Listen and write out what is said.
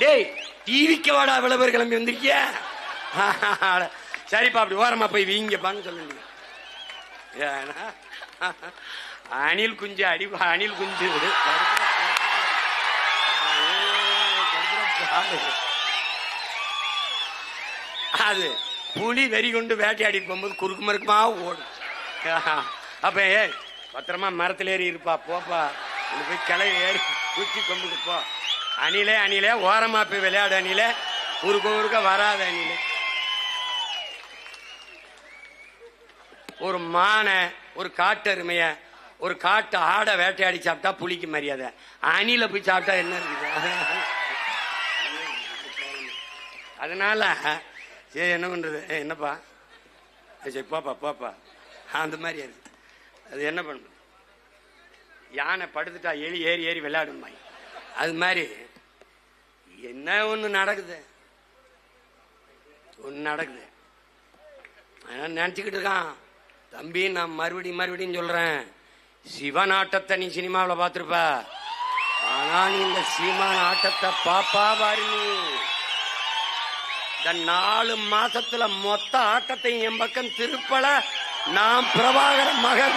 டேய் டிவிக்கு வாடா இவ்வளவு கிளம்பி வந்திருக்கிய? சரிப்பா அப்படி ஓரமா போய் வீங்கப்பான்னு சொல்லுங்க. ஏன்னா, அணில் குஞ்சு அடி அணில் குஞ்சு. விடு அது புலி வெறி கொண்டு வேட்டையாடி போகும்போது குறுக்கு மறுக்குமா ஓடும். அப்ப ஏ பத்திரமா மரத்துல ஏறி இருப்பா போப்பா. போய் கிளை ஏறி குச்சி கொண்டு போ. அணிலே அணிலே ஓரமா போய் விளையாடு அணிலே. குறுக்க குறுக்க வராத அணிலே. ஒரு மானை ஒரு காட்டெருமைய ஒரு காட்டு ஆடை வேட்டையாடி சாப்பிட்டா புளிக்கு மரியாதை. அணில போய் சாப்பிட்டா என்ன இருக்குது? அதனால சரி என்ன பண்றது? என்னப்பா? சரி போப்பா போப்பா. அந்த மாதிரி அது. அது என்ன பண்ணும்? யானை படுத்துட்டா எலி ஏறி ஏறி விளையாடுமா அது மாதிரி என்ன ஒன்று நடக்குது? ஒன்று நடக்குது. அவன் நினச்சிக்கிட்டு இருக்கான். தம்பி நான் மறுபடியும் மறுபடியும் சொல்றேன். சிவன் ஆட்டத்தை நீ சினிமாவில் பார்த்துருப்ப. ஆனா நீ இந்த சிவன் ஆட்டத்தை பாப்பா பாரு நீ. இந்த நாலு மாசத்துல மொத்த ஆட்டத்தையும் என் பக்கம் திருப்பல. நான் பிரபாகர மகன்